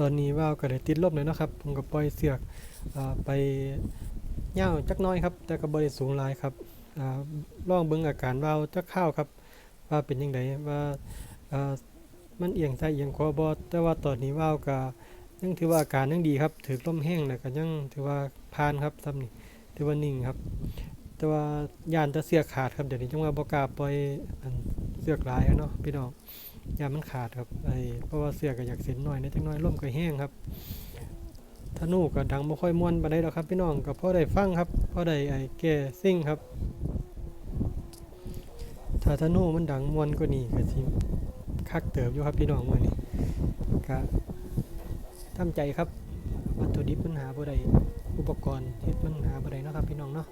ตอนนี้ว่าวก็ได้ติดลมเลยนะครับผมก็ปล่อยเสือกอไปเง่าวจักน้อยครับ แต่ก็บ่ได้สูงลายครับอ่าลองเบิ่งอาการว่าวจักข้าวครับ ว่าเป็นยังไงว่ามันเอียงซ้ายเอียงขวาบ่แต่ว่าตอนนี้ว่าวก็ยังถือว่าอาการยังดีครับ ถือลมแห้งแล้วก็ยังถือว่าผ่านครับซ้ำนี่ถือว่านิ่งครับ แต่ว่ายานแตะเสือกขาดครับเดี๋ยวนี้จังว่าบ่กาปล่อยเสือกลายเนาะพี่น้อง ยามันขาดครับไอ้เพราะว่าเสือก็อยากเส้นหน่อยนิดจังน้อยล่มก็แห้งครับธนูก็ดังบ่ค่อยม่วนปานใดดอกครับพี่น้องก็พอได้ฟังครับพอได้ไอ้แก่ซิ่งครับ ถ้าธนูมันดังม่วนกว่านี้ก็สิคักเติบอยู่ครับพี่น้องมื้อนี้ก็ทำใจครับวัตถุดิบมันหาบ่ได้อุปกรณ์เฮ็ดมันหาบ่ได้เนาะครับพี่น้องเนาะ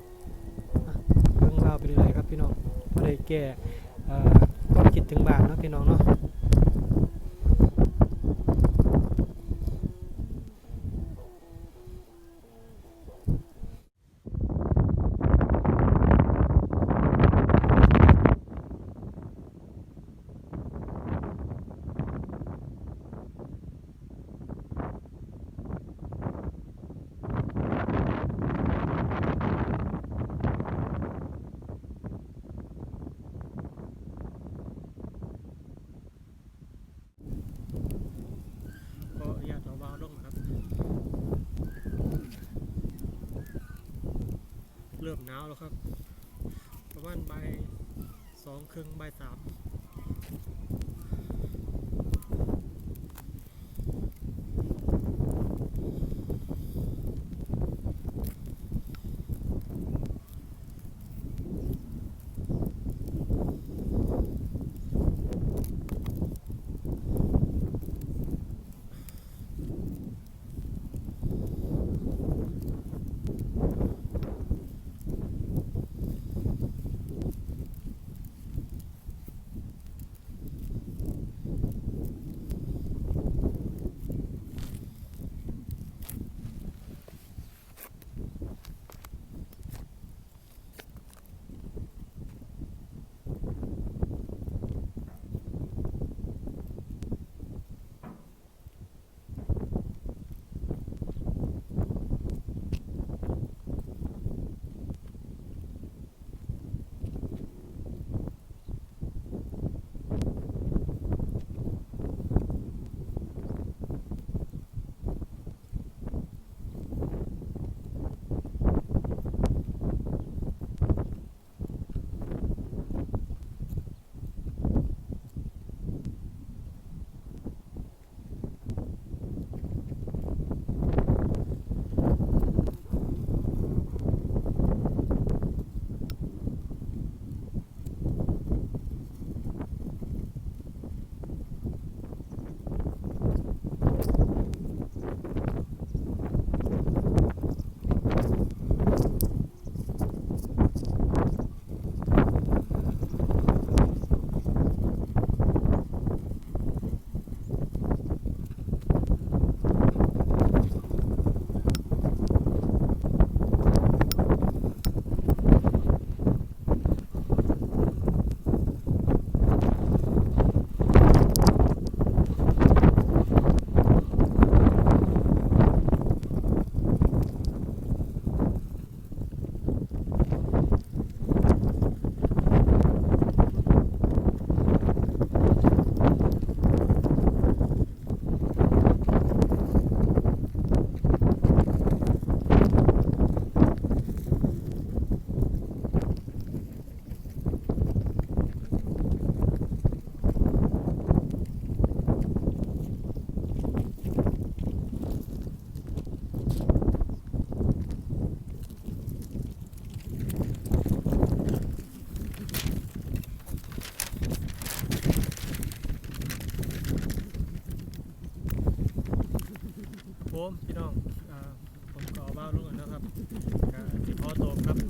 เบิ่งราวไปเรื่อยๆครับพี่น้องพอได้แก้เอ่อ ความคิดถึงบ้านเนาะพี่น้องเนาะ ก็อนุญาตเอาวาล์วลงครับ เริ่มหนาวแล้วครับ ประมาณบ่ายสองครึ่งใบสาม ลงก่อนะครับที่พอโตครับก่อนครับ